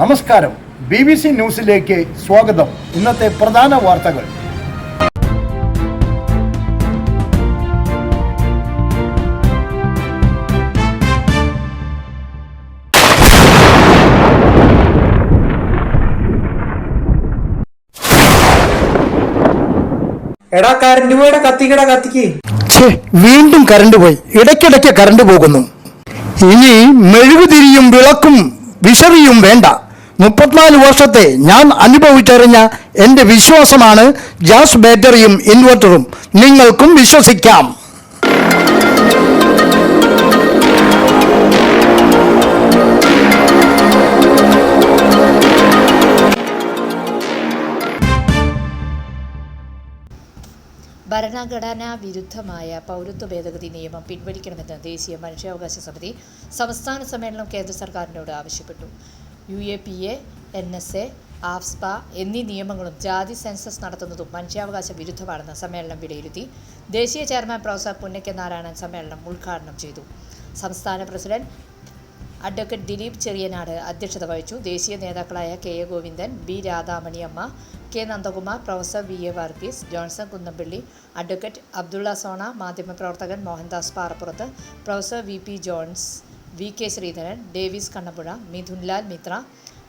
നമസ്കാരം. B B C ന്യൂസിലേക്ക് സ്വാഗതം. ഇന്നത്തെ പ്രധാന വാർത്തകൾ. എടാ കരണ്ട് പോയടാ കത്തിക്കടാ കത്തിക്ക്. ഛേ വീണ്ടും കറണ്ട് പോയി. ഇടയ്ക്കിടയ്ക്ക് കറണ്ട് പോകുന്നു. ഇനി മെഴുകുതിരിയും വിളക്കും വിശറിയും വേണ്ട. മുപ്പത്തിനാല് വർഷത്തെ ഞാൻ അനുഭവിച്ചറിഞ്ഞ എന്റെ വിശ്വാസമാണ് ഗ്യാസ് ബാറ്ററിയും ഇൻവെർട്ടറും. നിങ്ങൾക്കും വിശ്വസിക്കാം. ഭരണഘടനാ വിരുദ്ധമായ പൗരത്വ ഭേദഗതി നിയമം പിൻവലിക്കണമെന്ന് ദേശീയ മനുഷ്യാവകാശ സമിതി സംസ്ഥാന സമ്മേളനം കേന്ദ്ര സർക്കാരിനോട് ആവശ്യപ്പെട്ടു. U A P A N S A AFSPA എന്നീ നിയമങ്ങളും ജാതി സെൻസസ് നടത്തുന്നതും മനുഷ്യാവകാശ വിരുദ്ധമാണെന്ന് സമ്മേളനം വിലയിരുത്തി ദേശീയ ചെയർമാൻ പ്രൊഫസർ പുന്നയ്ക്ക നാരായണൻ സമ്മേളനം ഉദ്ഘാടനം ചെയ്തു. സംസ്ഥാന പ്രസിഡന്റ് അഡ്വക്കേറ്റ് ദിലീപ് ചെറിയനാട് അധ്യക്ഷത വഹിച്ചു. ദേശീയ നേതാക്കളായ K A Govindan B Radhamaniamma K Nandakumar professor V A Varghese Johnson Kunnampally advocate Abdulla Sona മാധ്യമപ്രവർത്തകൻ Mohandas Parappurath professor V P Jones V K Sreedharan Davis Kannappuzha Mithunlal Mitra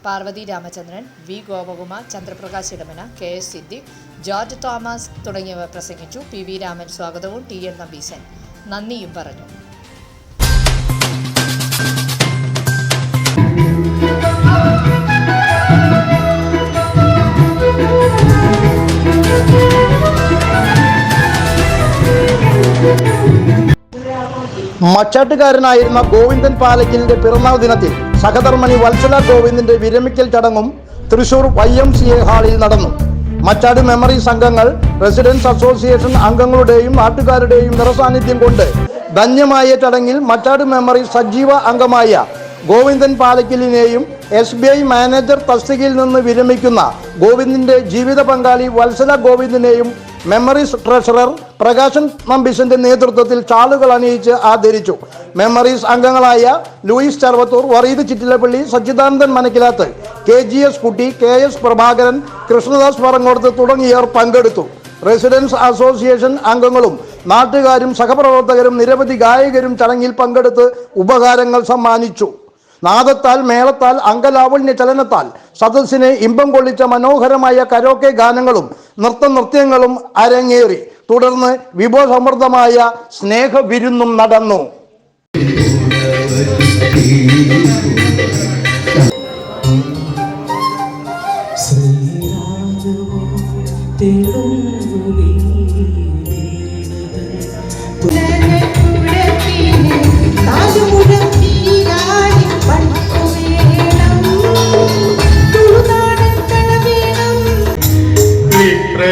Parvathy Ramachandran V Gopakumar Chandraprakash Edamana K S Siddique George Thomas തുടങ്ങിയവർ പ്രസംഗിച്ചു. P V Raman സ്വാഗതവും T N നമ്പീസൻ നന്ദിയും പറഞ്ഞു. മച്ചാട്ടുകാരനായിരുന്ന ഗോവിന്ദൻ പാലക്കിലിന്റെ പിറന്നാൾ ദിനത്തിൽ സഹധർമ്മണി വത്സല ഗോവിന്ദന്റെ വിരമിക്കൽ ചടങ്ങും Thrissur Y M C A ഹാളിൽ നടന്നു. മച്ചാട് മെമ്മറി സംഘങ്ങൾ റെസിഡൻസ് അസോസിയേഷൻ അംഗങ്ങളുടെയും നാട്ടുകാരുടെയും നിറസാന്നിധ്യം കൊണ്ട് ധന്യമായ ചടങ്ങിൽ മച്ചാട് മെമ്മറി സജീവ അംഗമായ ഗോവിന്ദൻ പാലക്കിലിനെയും എസ് ബി ഐ മാനേജർ തസ്തികയിൽ നിന്ന് വിരമിക്കുന്ന ഗോവിന്ദിന്റെ ജീവിത പങ്കാളി വത്സല ഗോവിന്ദിനെയും മെമ്മറീസ് ട്രഷറർ പ്രകാശൻ നമ്പീശന്റെ നേതൃത്വത്തിൽ ചാളുകൾ അണിയിച്ച് ആദരിച്ചു. മെമ്മറീസ് അംഗങ്ങളായ Louis Charvathur Vareed Chittilappally Sachidanandan Manakkilath K G S Kutty K S Prabhakaran Krishnadas Parangodath തുടങ്ങിയവർ പങ്കെടുത്തു. റെസിഡൻസ് അസോസിയേഷൻ അംഗങ്ങളും നാട്ടുകാരും സഹപ്രവർത്തകരും നിരവധി ഗായകരും ചടങ്ങിൽ പങ്കെടുത്ത് ഉപകാരങ്ങൾ സമ്മാനിച്ചു. നാദത്താൽ മേളത്താൽ അങ്കലാവണ്യ ചലനത്താൽ സദസ്സിനെ ഇമ്പം കൊള്ളിച്ച മനോഹരമായ കരോക്കെ ഗാനങ്ങളും നൃത്ത നൃത്യങ്ങളും അരങ്ങേറി. തുടർന്ന് വിഭവസമൃദ്ധമായ സ്നേഹവിരുന്നും നടന്നു. വിപ്രലംഘ